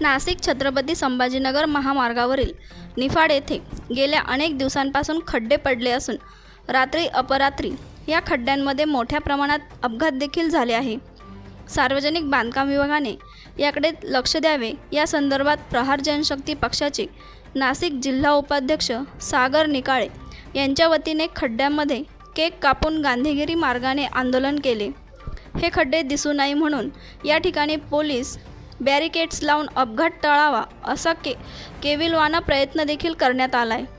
नाशिक छत्रपती संभाजीनगर महामार्गावरील निफाड येथे गेल्या अनेक दिवसांपासून खड्डे पडले असून रात्री अपरात्री या खड्ड्यांमध्ये मोठ्या प्रमाणात अपघात देखील झाले आहे. सार्वजनिक बांधकाम विभागाने याकडे लक्ष द्यावे. या संदर्भात प्रहार जनशक्ती पक्षाचे नाशिक जिल्हा उपाध्यक्ष सागर निकाळे यांच्या वतीने खड्ड्यांमध्ये केक कापून गांधीगिरी मार्गाने आंदोलन केले. हे खड्डे दिसू नये म्हणून या ठिकाणी पोलीस बॅरिकेड्स लावून अपघात टाळावा असा के केविलवाना प्रयत्न देखील करण्यात आला आहे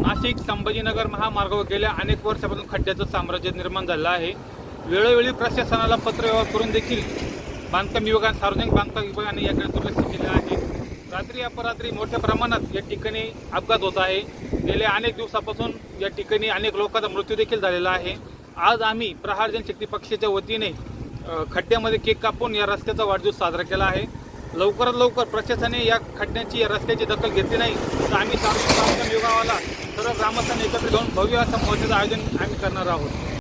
नाशिक संभाजीनगर महामार्गावर गेल्या अनेक वर्षापासून खड्ड्याचं साम्राज्य निर्माण झालं आहे. वेळोवेळी प्रशासनाला पत्रव्यवहार करून देखील बांधकाम विभागाने सार्वजनिक बांधकाम विभागाने याकडे दुर्लक्ष केलं आहे. रात्री अपरात्री मोठ्या प्रमाणात या ठिकाणी अपघात होत आहे. गेल्या अनेक दिवसापासून या ठिकाणी अनेक लोकांचा मृत्यू देखील झालेला आहे. आज आम्ही प्रहारजन शक्ती पक्षाच्या वतीने खड्ड्यामध्ये केक कापून या रस्त्याचा वाढदिवस साजरा केला आहे. लवकरात लवकर प्रशासनाने या खड्ड्यांची या रस्त्याची दखल घेतली नाही तर आम्ही सार्वजनिक बांधकाम विभागाला सर्व ग्रामस्थांनी एकत्र घेऊन भव्य असं मोर्चाचं आयोजन आम्ही करणार आहोत.